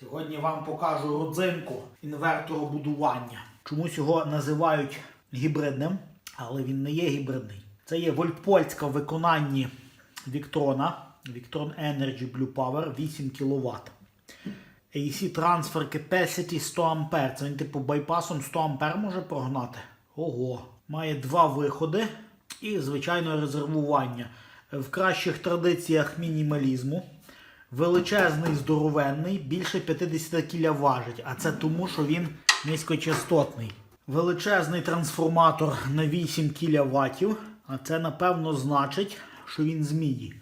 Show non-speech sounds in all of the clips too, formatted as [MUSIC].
Сьогодні вам покажу родзинку інверторобудування. Чомусь його називають гібридним, але він не є гібридний. Це є вольтпольська в виконанні Віктрона. Victron Energy Blue Power 8 кВт. AC Transfer Capacity 100 А. Це він типу байпасом 100 А може прогнати. Ого. Має два виходи і, звичайно, резервування. В кращих традиціях мінімалізму. Величезний, здоровенний, більше 50 кіля важить, а це тому, що він низькочастотний. Величезний трансформатор на 8 кВт, а це напевно значить, що він з міді.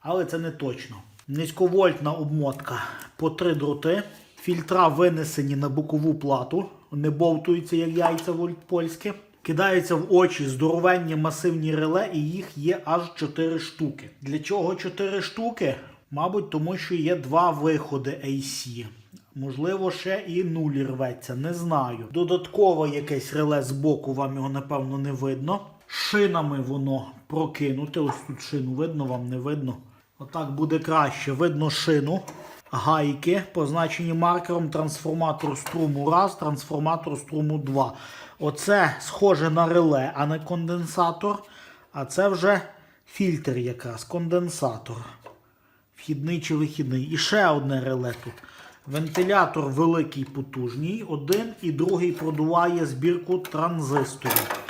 Але це не точно. Низьковольтна обмотка по три дроти. Фільтра винесені на бокову плату, не бовтуються, як яйця вольтпольське. Кидаються в очі здоровенні масивні реле, і їх є аж 4 штуки. Для чого 4 штуки? Мабуть, тому що є два виходи AC. Можливо, ще і нуль рветься, не знаю. Додатково якесь реле з боку, вам його напевно не видно. Шинами воно прокинуте. Ось тут шину видно, вам не видно. Отак буде краще. Видно шину, гайки, позначені маркером трансформатор струму 1, трансформатор струму 2. Оце схоже на реле, а не конденсатор. А це вже фільтр якраз, конденсатор. Вхідний чи вихідний. І ще одне реле тут. Вентилятор великий потужний, один і другий продуває збірку транзисторів.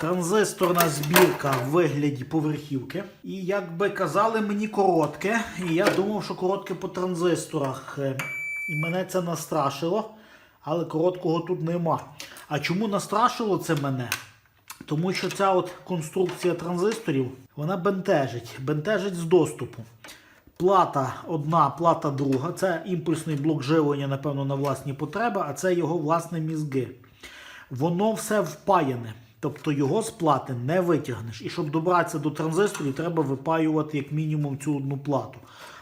Транзисторна збірка в вигляді поверхівки. І як би казали мені коротке, і я думав, що коротке по транзисторах. Е, І мене це настрашило, але короткого тут нема. А чому настрашило це мене? Тому що ця от конструкція транзисторів вона бентежить, бентежить з доступу. Плата одна, плата друга. Це імпульсний блок живлення, напевно, на власні потреби, а це його власне мізги. Воно все впаяне. Тобто його з плати не витягнеш. І щоб добратися до транзисторів, треба випаювати як мінімум цю одну плату,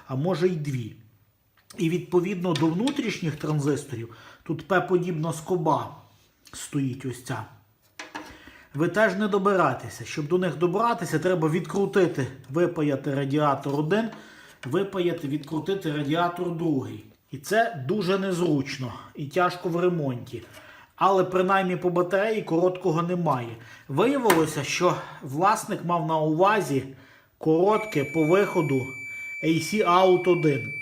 а може й дві. І відповідно до внутрішніх транзисторів тут П-подібна скоба стоїть ось ця. Ви теж не добираєтеся. Щоб до них добратися, треба відкрутити, випаяти радіатор один, випаяти, відкрутити радіатор другий. І це дуже незручно і тяжко в ремонті. Але принаймні по батареї короткого немає. Виявилося, що власник мав на увазі коротке по виходу AC Out 1.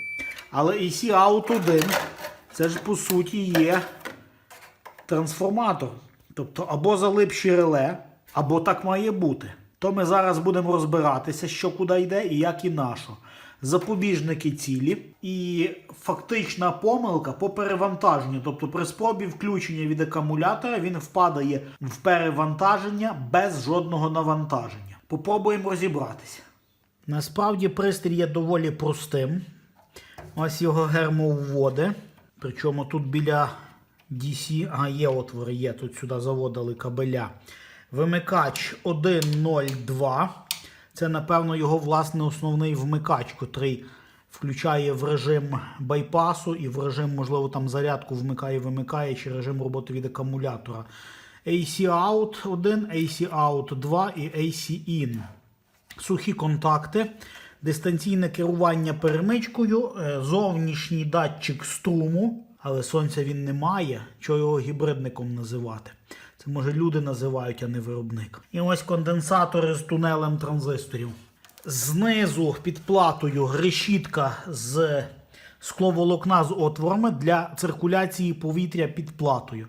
Але AC Out 1 це ж по суті є трансформатор. Тобто або залипші реле, або так має бути. То ми зараз будемо розбиратися, що куди йде і як і на що. Запобіжники цілі і фактична помилка по перевантаженню. Тобто при спробі включення від акумулятора він впадає в перевантаження без жодного навантаження. Попробуємо розібратися. Насправді пристрій є доволі простим. Ось його гермовводи. Причому тут біля DC, а є отвори, є, тут сюди заводили кабеля. Вимикач 1.02. Це, напевно, його власне основний вмикач, котрий включає в режим байпасу і в режим, можливо, там зарядку вмикає, вимикає, чи режим роботи від акумулятора. AC Out 1, AC Out 2 і AC In. Сухі контакти, дистанційне керування перемичкою, е, зовнішній датчик струму, але сонця він не має, чого його гібридником називати. Це може люди називають, а не виробник. І ось конденсатори з тунелем транзисторів. Знизу під платою решітка з скловолокна з отворами для циркуляції повітря під платою.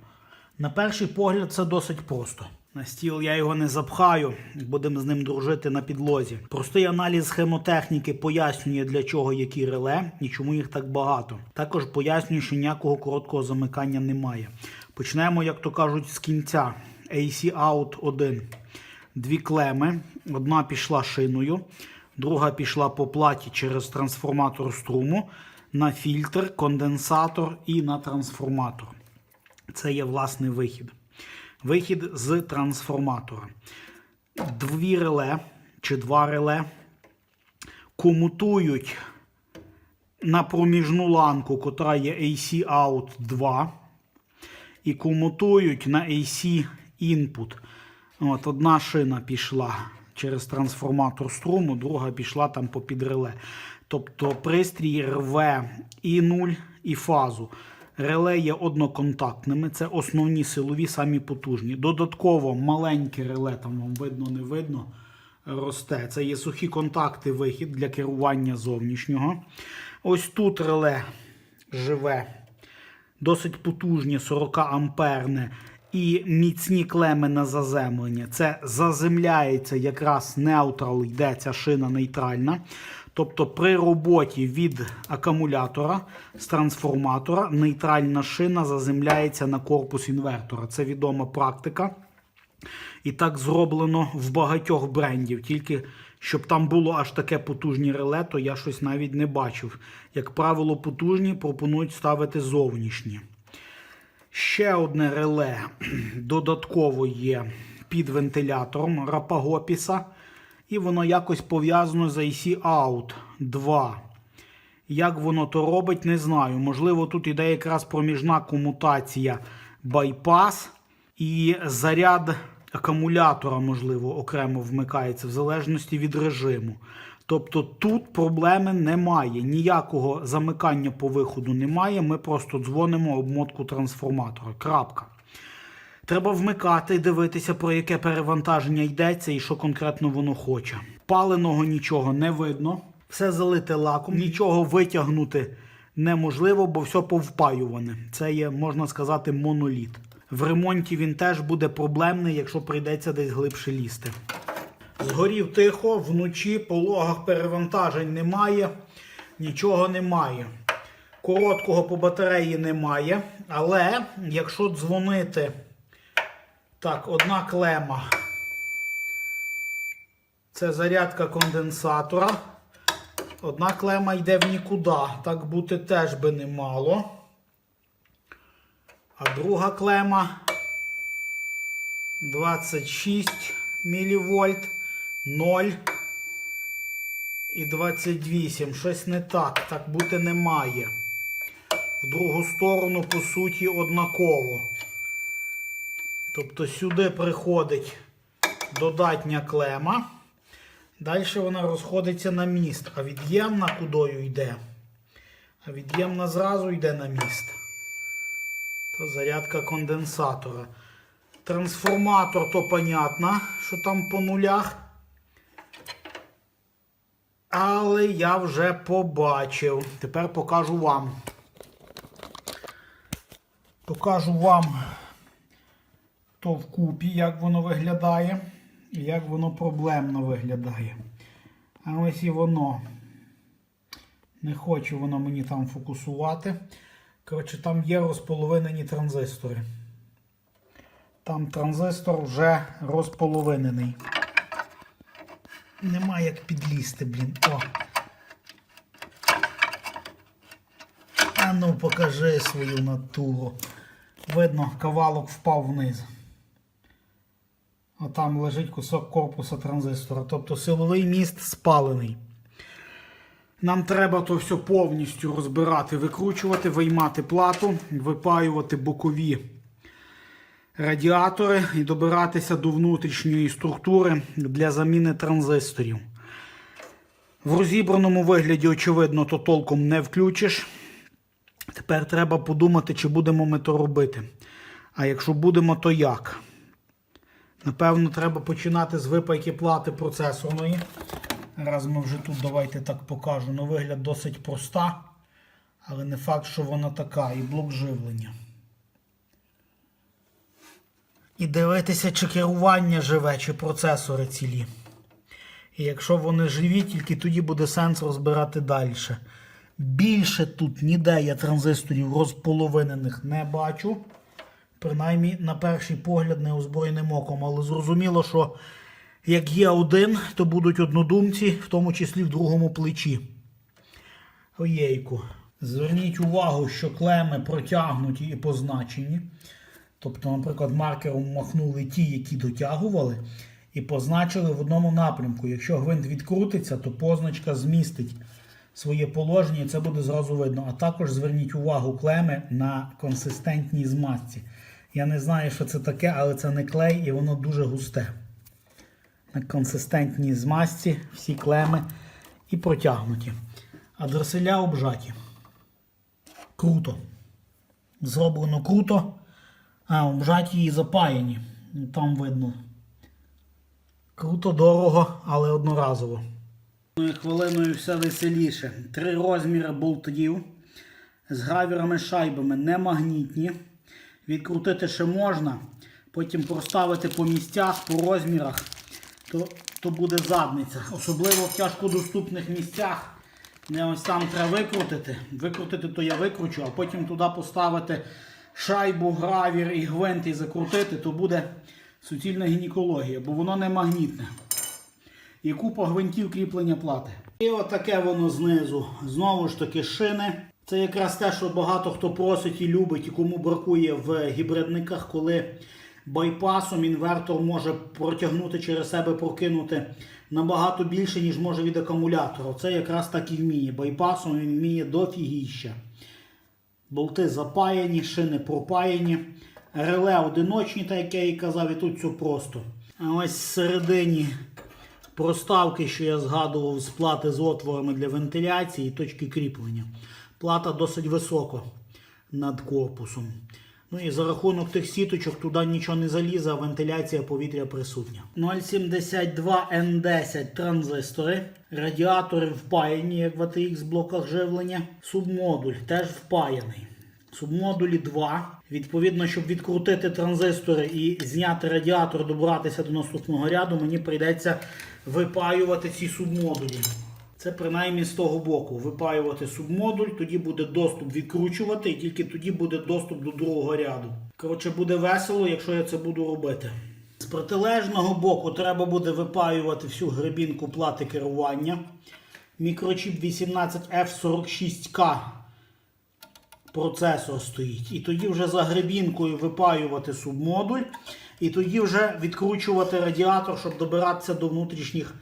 На перший погляд, це досить просто. На стіл я його не запхаю, будемо з ним дружити на підлозі. Простий аналіз схемотехніки пояснює, для чого які реле і чому їх так багато. Також пояснює, що ніякого короткого замикання немає. Почнемо, як то кажуть, з кінця. AC Out 1. Дві клеми. Одна пішла шиною, друга пішла по платі через трансформатор струму на фільтр, конденсатор і на трансформатор. Це є власний вихід. Вихід з трансформатора. Дві реле чи два реле комутують на проміжну ланку, котра є AC Out 2, і комутують на AC Input. От Одна шина пішла через трансформатор струму, друга пішла там по підреле. Тобто пристрій рве і 0, і фазу. Реле є одноконтактними, це основні силові, самі потужні. Додатково маленьке реле, там вам видно, не видно, росте. Це є сухі контакти, вихід для керування зовнішнього. Ось тут реле живе, досить потужні 40 амперне і міцні клеми на заземлення. Це заземляється якраз неутрал, йде ця шина нейтральна. Тобто при роботі від акумулятора з трансформатора нейтральна шина заземляється на корпус інвертора. Це відома практика. І так зроблено в багатьох брендів. Тільки щоб там було аж таке потужні реле, то я щось навіть не бачив. Як правило, потужні пропонують ставити зовнішні. Ще одне реле [CLEARS THROAT] додатково є під вентилятором Рапагопіса. І воно якось пов'язано з IC Out 2. Як воно то робить, не знаю. Можливо, тут іде якраз проміжна комутація байпас і заряд акумулятора, можливо, окремо вмикається в залежності від режиму. Тобто тут проблеми немає. Ніякого замикання по виходу немає. Ми просто дзвонимо обмотку трансформатора. Крапка. Треба вмикати і дивитися, про яке перевантаження йдеться і що конкретно воно хоче. Паленого нічого не видно, все залите лаком, нічого витягнути неможливо, бо все повпаюване. Це є, можна сказати, моноліт. В ремонті він теж буде проблемний, якщо прийдеться десь глибше лізти. Згорів тихо, вночі по логах перевантажень немає, нічого немає. Короткого по батареї немає. Але якщо дзвонити. Так, одна клема. Це зарядка конденсатора. Одна клема йде в нікуди. Так бути теж би не мало. А друга клема 26 мВ, 0 і 28. Щось не так. Так бути не має. В другу сторону, по суті, однаково. Тобто сюди приходить додатня клема. Далі вона розходиться на міст. А від'ємна кудою йде? А від'ємна зразу йде на міст. То зарядка конденсатора. Трансформатор, то понятно, що там по нулях. Але я вже побачив. Тепер покажу вам. Покажу вам то вкупі, як воно виглядає, і як воно проблемно виглядає. А ось і воно. Не хоче воно мені там фокусувати. Коротше, там є розполовинені транзистори. Там транзистор вже розполовинений. Нема як підлізти, блін. О. А ну покажи свою натуру. Видно, кавалок впав вниз. А там лежить кусок корпуса транзистора. Тобто силовий міст спалений. Нам треба то все повністю розбирати, викручувати, виймати плату, випаювати бокові радіатори і добиратися до внутрішньої структури для заміни транзисторів. В розібраному вигляді, очевидно, то толком не включиш. Тепер треба подумати, чи будемо ми то робити. А якщо будемо, то як? Напевно, треба починати з випайки плати процесорної. Раз ми вже тут, давайте так покажу. На вигляд досить проста, але не факт, що вона така. І блок живлення. І дивитися, чи керування живе, чи процесори цілі. І якщо вони живі, тільки тоді буде сенс розбирати далі. Більше тут ніде я транзисторів розполовинених не бачу. Принаймні, на перший погляд, неозброєним оком. Але зрозуміло, що як є один, то будуть однодумці, в тому числі в другому плечі. Оєйку. Зверніть увагу, що клеми протягнуті і позначені. Тобто, наприклад, маркером махнули ті, які дотягували, і позначили в одному напрямку. Якщо гвинт відкрутиться, то позначка змістить своє положення, і це буде зразу видно. А також зверніть увагу клеми на консистентній змазці. Я не знаю, що це таке, але це не клей і воно дуже густе. На консистентній змазці всі клеми і протягнуті. А дреселя обжаті. Круто. Зроблено круто. А, обжаті і запаяні. Там видно. Круто, дорого, але одноразово. Хвилиною все веселіше. Три розміри болтів з гравірами шайбами не магнітні. Відкрутити ще можна. Потім проставити по місцях, по розмірах, то, то буде задниця. Особливо в тяжкодоступних місцях. Не ось там треба викрутити. Викрутити то я викручу, а потім туди поставити шайбу, гравір і гвинт і закрутити, то буде суцільна гінекологія, бо воно не магнітне. І купа гвинтів кріплення плати. І отаке воно знизу. Знову ж таки, шини. Це якраз те, що багато хто просить і любить, і кому бракує в гібридниках, коли байпасом інвертор може протягнути через себе, прокинути набагато більше, ніж може від акумулятора. Це якраз так і вміє. Байпасом він вміє дофігіща. Болти запаяні, шини пропаяні. Реле одиночні, так як я і казав, і тут все просто. А ось всередині проставки, що я згадував, з плати з отворами для вентиляції і точки кріплення. Плата досить високо над корпусом. Ну і за рахунок тих сіточок туди нічого не залізе, а вентиляція повітря присутня. 072 N10 транзистори, радіатори впаяні, як в ATX блоках живлення. Субмодуль теж впаяний. Субмодулі 2. Відповідно, щоб відкрутити транзистори і зняти радіатор, добратися до наступного ряду, мені прийдеться випаювати ці субмодулі. Це принаймні з того боку. Випаювати субмодуль, тоді буде доступ відкручувати, і тільки тоді буде доступ до другого ряду. Коротше, буде весело, якщо я це буду робити. З протилежного боку треба буде випаювати всю гребінку плати керування. Мікрочіп 18F46K процесор стоїть. І тоді вже за гребінкою випаювати субмодуль, і тоді вже відкручувати радіатор, щоб добиратися до внутрішніх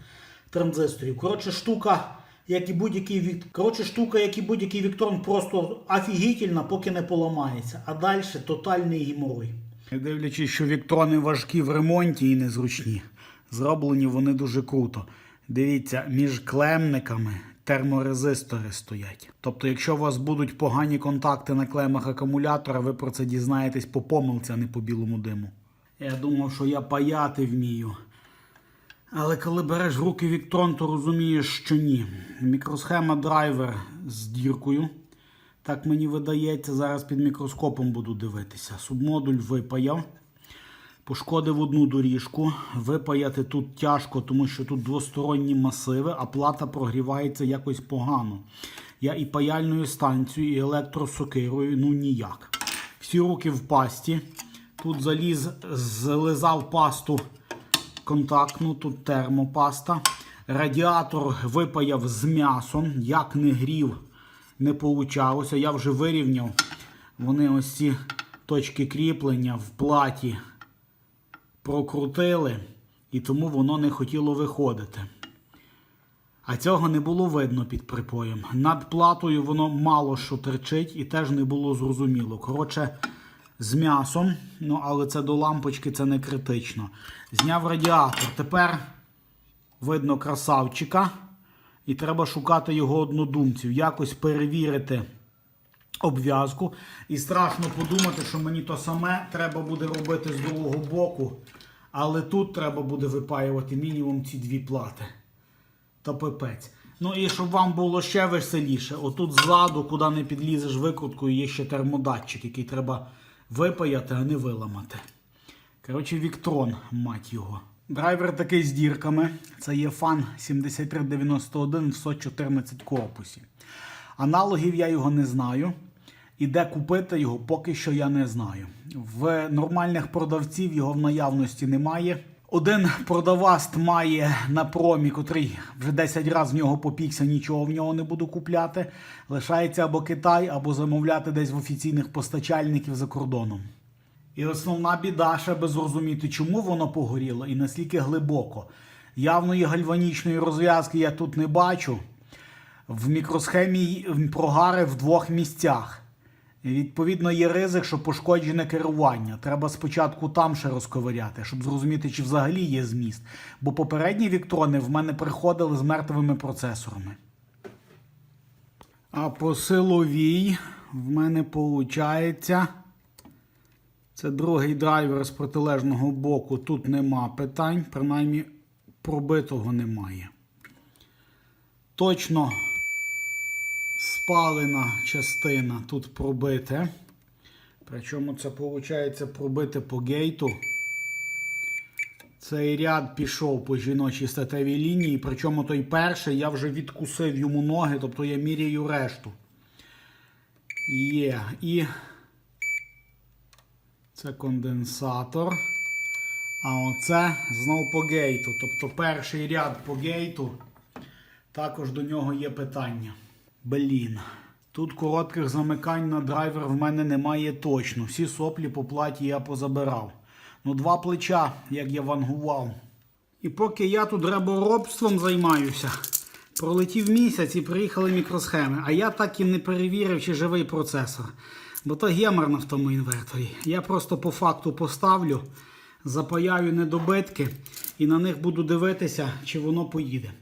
транзисторів. Коротше, штука, як і будь-який вік... Коротше, штука, як і будь-який Віктрон, просто офігітельна, поки не поламається. А далі тотальний геморой. Дивлячись, що віктрони важкі в ремонті і незручні. Зроблені вони дуже круто. Дивіться, між клемниками терморезистори стоять. Тобто, якщо у вас будуть погані контакти на клемах акумулятора, ви про це дізнаєтесь по помилці, а не по білому диму. Я думав, що я паяти вмію. Але коли береш в руки Віктрон, то розумієш, що ні. Мікросхема драйвер з діркою. Так мені видається, зараз під мікроскопом буду дивитися. Субмодуль випаяв. Пошкодив одну доріжку. Випаяти тут тяжко, тому що тут двосторонні масиви, а плата прогрівається якось погано. Я і паяльною станцією, і електросокирою, ну ніяк. Всі руки в пасті. Тут заліз, злизав пасту контактну, тут термопаста. Радіатор випаяв з м'ясом. Як не грів, не получалося. Я вже вирівняв. Вони ось ці точки кріплення в платі прокрутили, і тому воно не хотіло виходити. А цього не було видно під припоєм. Над платою воно мало що терчить і теж не було зрозуміло. Коротше, з м'ясом, ну але це до лампочки це не критично. Зняв радіатор. Тепер видно красавчика. І треба шукати його однодумців, якось перевірити обв'язку. І страшно подумати, що мені то саме треба буде робити з другого боку. Але тут треба буде випаювати мінімум ці дві плати. Та пипець. Ну і щоб вам було ще веселіше, отут ззаду, куди не підлізеш викруткою, є ще термодатчик, який треба випаяти, а не виламати. Коротше, Віктрон, мать його. Драйвер такий з дірками. Це є фан 7391 в 114 корпусі. Аналогів я його не знаю. І де купити його, поки що я не знаю. В нормальних продавців його в наявності немає. Один продаваст має на промі, котрий вже 10 разів в нього попікся, нічого в нього не буду купляти. Лишається або Китай, або замовляти десь в офіційних постачальників за кордоном. І основна біда, ще би зрозуміти, чому воно погоріло і наскільки глибоко. Явної гальванічної розв'язки я тут не бачу. В мікросхемі прогари в двох місцях. Відповідно, є ризик, що пошкоджене керування. Треба спочатку там ще розковиряти, щоб зрозуміти, чи взагалі є зміст. Бо попередні віктрони в мене приходили з мертвими процесорами. А по силовій в мене виходить. Це другий драйвер з протилежного боку. Тут нема питань, принаймні пробитого немає. Точно спалена частина тут пробите. Причому це виходить пробите по гейту. Цей ряд пішов по жіночій статевій лінії, причому той перший я вже відкусив йому ноги, тобто я міряю решту. Є. І це конденсатор. А оце знову по гейту. Тобто перший ряд по гейту. Також до нього є питання. Блін. Тут коротких замикань на драйвер в мене немає точно. Всі соплі по платі я позабирав. Ну, два плеча, як я вангував. І поки я тут реборобством займаюся, пролетів місяць і приїхали мікросхеми. А я так і не перевірив, чи живий процесор. Бо то геморно в тому інверторі. Я просто по факту поставлю, запаяю недобитки і на них буду дивитися, чи воно поїде.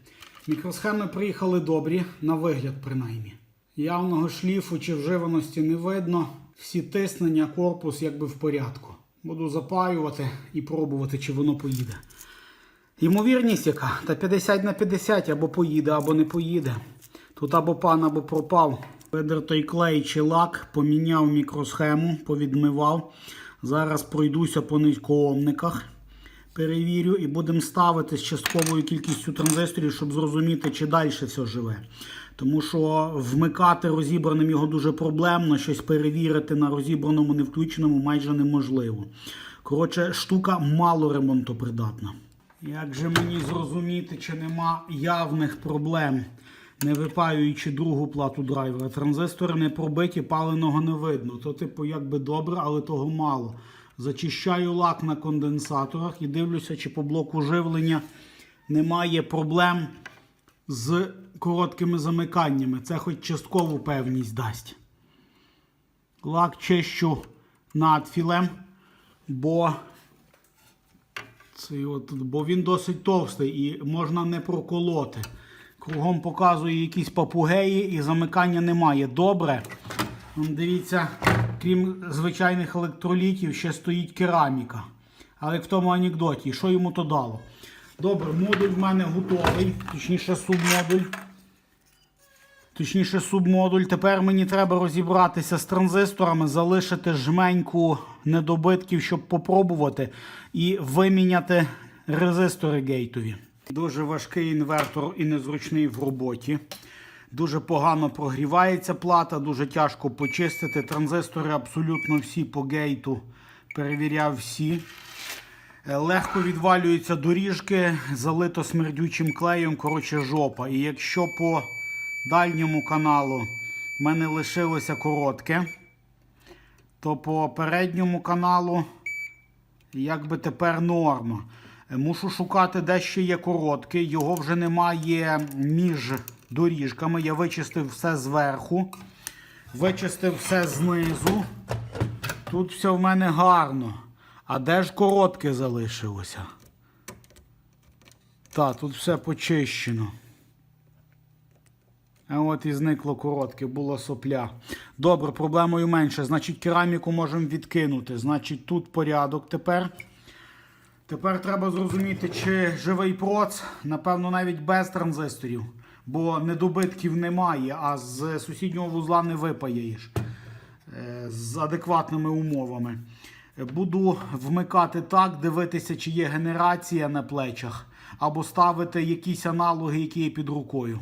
Мікросхеми приїхали добрі, на вигляд принаймні. Явного шліфу чи вживаності не видно. Всі тиснення, корпус якби в порядку. Буду запаювати і пробувати, чи воно поїде. Ймовірність яка? Та 50 на 50 або поїде, або не поїде. Тут або пан, або пропав. Видертий клей чи лак, поміняв мікросхему, повідмивав. Зараз пройдуся по низькоомниках, перевірю і будемо ставити з частковою кількістю транзисторів, щоб зрозуміти, чи далі все живе. Тому що вмикати розібраним його дуже проблемно, щось перевірити на розібраному, не включеному майже неможливо. Коротше, штука мало ремонтопридатна. Як же мені зрозуміти, чи нема явних проблем, не випаюючи другу плату драйвера? Транзистори не пробиті, паленого не видно. То, типу, якби добре, але того мало. Зачищаю лак на конденсаторах і дивлюся, чи по блоку живлення немає проблем з короткими замиканнями. Це хоч часткову певність дасть. Лак чищу надфілем, бо цей от, бо він досить товстий і можна не проколоти. Кругом показує якісь папугеї і замикання немає. Добре. Дивіться, крім звичайних електролітів, ще стоїть кераміка. Але в тому анекдоті, що йому то дало? Добре, модуль в мене готовий, точніше субмодуль. Точніше, субмодуль. Тепер мені треба розібратися з транзисторами, залишити жменьку недобитків, щоб попробувати, і виміняти резистори гейтові. Дуже важкий інвертор і незручний в роботі. Дуже погано прогрівається плата, дуже тяжко почистити. Транзистори абсолютно всі по гейту. Перевіряв всі. Е, Легко відвалюються доріжки, залито смердючим клеєм, коротше, жопа. І якщо по дальньому каналу в мене лишилося коротке, то по передньому каналу якби тепер норма. Е, Мушу шукати, де ще є короткий. Його вже немає між доріжками. Я вичистив все зверху, вичистив все знизу. Тут все в мене гарно. А де ж коротке залишилося? Так, тут все почищено. А от і зникло коротке, була сопля. Добре, проблемою менше. Значить, кераміку можемо відкинути. Значить, тут порядок тепер. Тепер треба зрозуміти, чи живий проц, напевно, навіть без транзисторів, бо недобитків немає, а з сусіднього вузла не випаєш е, з адекватними умовами. Буду вмикати так, дивитися, чи є генерація на плечах, або ставити якісь аналоги, які є під рукою.